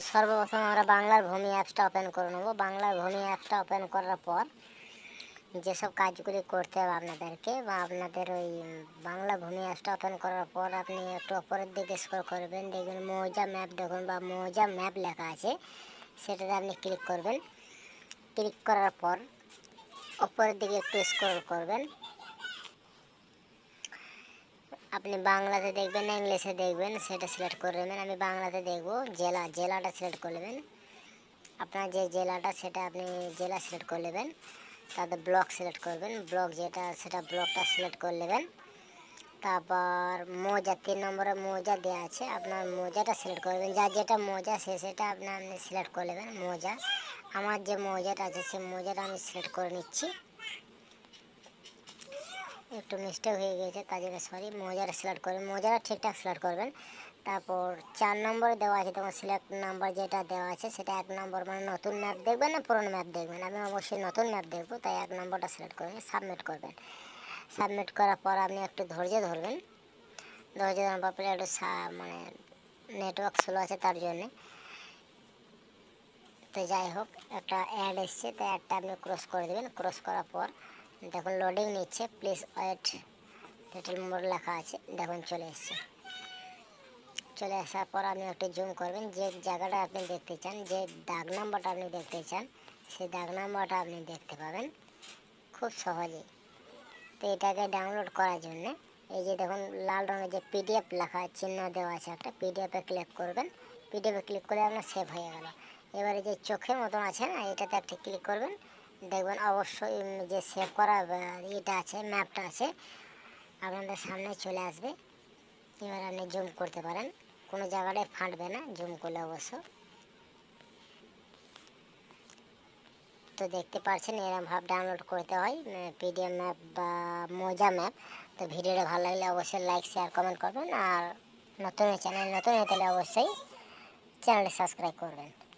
সর্বপ্রথম আমরা বাংলার ভূমি অ্যাপসটা ওপেন করে নেব। বাংলার ভূমি অ্যাপসটা ওপেন করার পর যেসব কাজগুলি করতে হবে আপনাদেরকে বা আপনাদের ওই বাংলা ভূমি অ্যাপসটা ওপেন করার পর আপনি একটু ওপরের দিকে স্কোর করবেন, দেখবেন মৌজা ম্যাপ দেখুন বা মৌজা ম্যাপ লেখা আছে, সেটাতে আপনি ক্লিক করবেন। ক্লিক করার পর ওপরের দিকে একটু স্ক্রল করবেন। আপনি বাংলাতে দেখবেন না, ইংলিশে দেখবেন, সেটা সিলেক্ট করে নেবেন। আমি বাংলাতে দেখব, জেলা, জেলাটা সিলেক্ট করে নেবেন। আপনার যে জেলাটা, সেটা আপনি জেলা সিলেক্ট করে নেবেন। তারপর ব্লক সিলেক্ট করবেন। ব্লক যেটা, সেটা ব্লকটা সিলেক্ট করে নেবেন। তারপর মোজা, তিন নম্বরে মোজা দেওয়া আছে। আপনার মোজাটা সিলেক্ট করবেন যা যেটা মোজা, সে সেটা আপনার আপনি সিলেক্ট করে নেবেন। মোজা, আমার যে মোজাটা আছে সেই মোজাটা আমি সিলেক্ট করে নিচ্ছি। একটু মিস্টেক হয়ে গিয়েছে, তার জন্য সরি মোজাটা সিলেক্ট করবেন মোজাটা ঠিকঠাক সিলেক্ট করবেন। তারপর চার নম্বরে দেওয়া আছে তখন সিলেক্ট নাম্বার যেটা দেওয়া আছে, সেটা এক নম্বর মানে নতুন ম্যাপ দেখবেন না পুরনো ম্যাপ দেখবেন? আমি অবশ্যই নতুন ম্যাপ দেখব, তাই এক নম্বরটা সিলেক্ট করবেন সাবমিট করবেন। সাবমিট করার পর আপনি একটু ধৈর্য ধরবেন। ধৈর্য ধরার পর একটু মানে নেটওয়ার্ক স্লো আছে তার জন্যে। তো যাই হোক, একটা অ্যাড এসছে তাই অ্যাডটা আপনি ক্রস করে দেবেন। ক্রস করার পর দেখুন লোডিং নিচ্ছে প্লিজ ওয়েট লিটল মোর লেখা আছে, দেখুন, চলে এসছে। চলে আসার পর আপনি একটু জুম করবেন, যে জায়গাটা আপনি দেখতে চান, যে দাগ নাম্বারটা আপনি দেখতে চান, সেই দাগ নাম্বারটা আপনি দেখতে পাবেন খুব সহজেই। তো এটাকে ডাউনলোড করার জন্য, এই যে দেখুন, লাল রঙের যে পিডিএফ লেখা, চিহ্ন দেওয়া আছে একটা পিডিএফে ক্লিক করবেন। পিডিএফে ক্লিক করে আপনার সেভ হয়ে গেল। এবারে যে চোখের মতন আছে না, এটাতে একটা ক্লিক করবেন। দেখবেন অবশ্যই যে সেভ করা ইয়েটা আছে ম্যাপটা আছে, আপনাদের সামনে চলে আসবে। এবার আপনি জুম করতে পারেন। কোনো জায়গাটায় ফাটবে না জুম করলে অবশ্য। তো দেখতে পাচ্ছেন, এরকম ভাব ডাউনলোড করতে হয় পিডিএফ ম্যাপ বা মোজা ম্যাপ তো ভিডিওটা ভালো লাগলে অবশ্যই লাইক শেয়ার কমেন্ট করবেন। আর নতুন চ্যানেল নতুন হয়ে তাহলে অবশ্যই চ্যানেলটি সাবস্ক্রাইব করবেন।